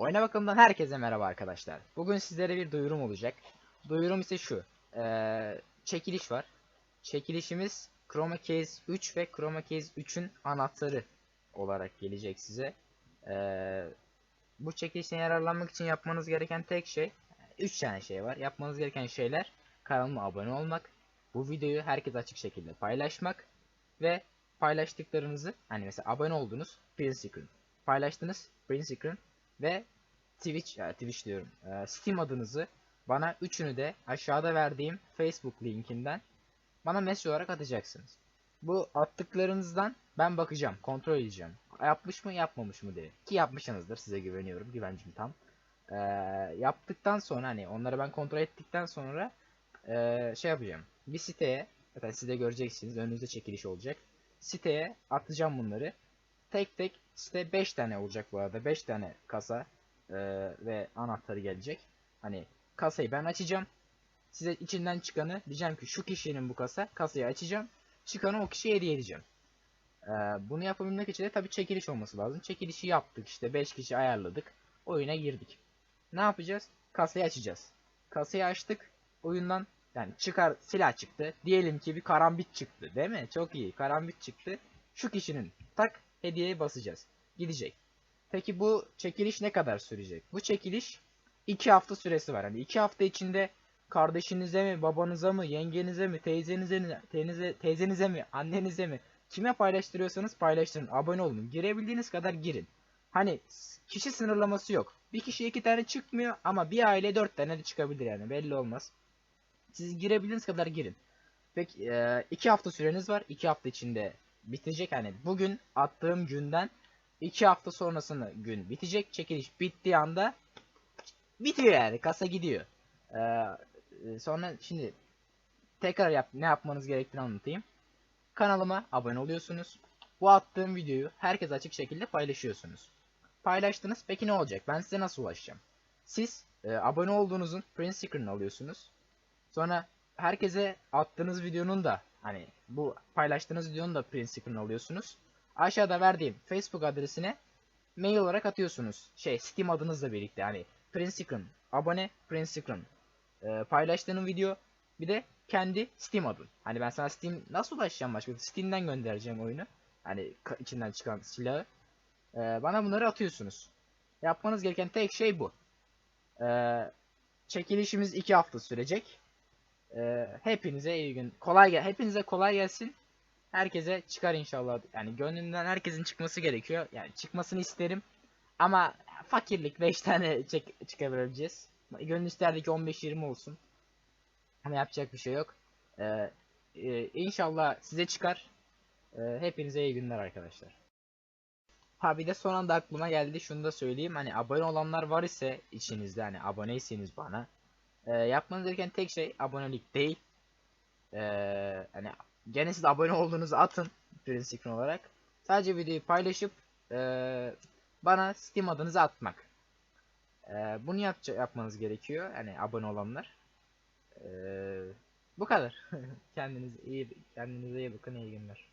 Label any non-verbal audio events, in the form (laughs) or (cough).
Oyuna bakımından herkese merhaba arkadaşlar. Bugün sizlere bir duyurum olacak. Duyurum ise şu. Ee, çekiliş var. Çekilişimiz Chroma Case 3 ve Chroma Case 3'ün anahtarı olarak gelecek size. Ee, bu çekilişten yararlanmak için yapmanız gereken tek şey 3 tane şey var. Yapmanız gereken şeyler kanalıma abone olmak, bu videoyu herkes açık şekilde paylaşmak ve paylaştıklarınızı hani mesela abone oldunuz print screen paylaştınız print screen ve Twitch ya Twitch diyorum e, Steam adınızı bana üçünü de aşağıda verdiğim Facebook linkinden bana mesaj olarak atacaksınız. Bu attıklarınızdan ben bakacağım, kontrol edeceğim. Yapmış mı, yapmamış mı diye. Ki yapmışsınızdır, size güveniyorum, güvencim tam. Ee, yaptıktan sonra hani onları ben kontrol ettikten sonra ee, şey yapacağım. Bir siteye, zaten siz de göreceksiniz, önünüzde çekiliş olacak. Siteye atacağım bunları. Tek tek site 5 tane olacak bu arada. 5 tane kasa ee, ve anahtarı gelecek. Hani kasayı ben açacağım. Size içinden çıkanı diyeceğim ki şu kişinin bu kasa. Kasayı açacağım. Çıkanı o kişiye hediye edeceğim. Ee, bunu yapabilmek için de tabii çekiliş olması lazım. Çekilişi yaptık işte 5 kişi ayarladık. Oyuna girdik. Ne yapacağız? Kasayı açacağız. Kasayı açtık. Oyundan yani çıkar silah çıktı. Diyelim ki bir karambit çıktı değil mi? Çok iyi. Karambit çıktı. Şu kişinin tak hediyeye basacağız. Gidecek. Peki bu çekiliş ne kadar sürecek? Bu çekiliş 2 hafta süresi var. Hani 2 hafta içinde kardeşinize mi, babanıza mı, yengenize mi, teyzenize mi, teyzenize, teyzenize mi, annenize mi kime paylaştırıyorsanız paylaştırın. Abone olun. Girebildiğiniz kadar girin. Hani kişi sınırlaması yok. Bir kişi iki tane çıkmıyor ama bir aile dört tane de çıkabilir yani belli olmaz. Siz girebildiğiniz kadar girin. Peki e, iki hafta süreniz var. İki hafta içinde bitecek. Hani bugün attığım günden iki hafta sonrasını gün bitecek. Çekiliş bittiği anda bitiyor yani. Kasa gidiyor. E, e, sonra şimdi tekrar yap, ne yapmanız gerektiğini anlatayım. Kanalıma abone oluyorsunuz. Bu attığım videoyu herkes açık şekilde paylaşıyorsunuz. Paylaştınız. Peki ne olacak? Ben size nasıl ulaşacağım? Siz e, abone olduğunuzun print screen'ını alıyorsunuz. Sonra herkese attığınız videonun da hani bu paylaştığınız videonun da print screen alıyorsunuz. Aşağıda verdiğim Facebook adresine mail olarak atıyorsunuz. Şey Steam adınızla birlikte hani print screen, abone, print screen. Ee, paylaştığın video bir de kendi Steam adın. Hani ben sana Steam nasıl ulaşacağım başka? Steam'den göndereceğim oyunu. Hani içinden çıkan silahı. Ee, bana bunları atıyorsunuz. Yapmanız gereken tek şey bu. Ee, çekilişimiz 2 hafta sürecek. Ee, hepinize iyi gün. Kolay gel. Hepinize kolay gelsin. Herkese çıkar inşallah. Yani gönlümden herkesin çıkması gerekiyor. Yani çıkmasını isterim. Ama fakirlik 5 tane çek çıkabileceğiz. Gönül isterdi ki 15-20 olsun. Ama yapacak bir şey yok. Ee, e, inşallah size çıkar. Ee, hepinize iyi günler arkadaşlar. Ha bir de son anda aklıma geldi şunu da söyleyeyim. Hani abone olanlar var ise içinizde hani aboneyseniz bana. E, yapmanız gereken tek şey abonelik değil. E, hani gene siz abone olduğunuzu atın. Print screen olarak. Sadece videoyu paylaşıp e, bana Steam adınızı atmak. E, bunu yapça yapmanız gerekiyor. Hani abone olanlar. E, bu kadar. (laughs) kendinize iyi kendinize iyi bakın iyi günler.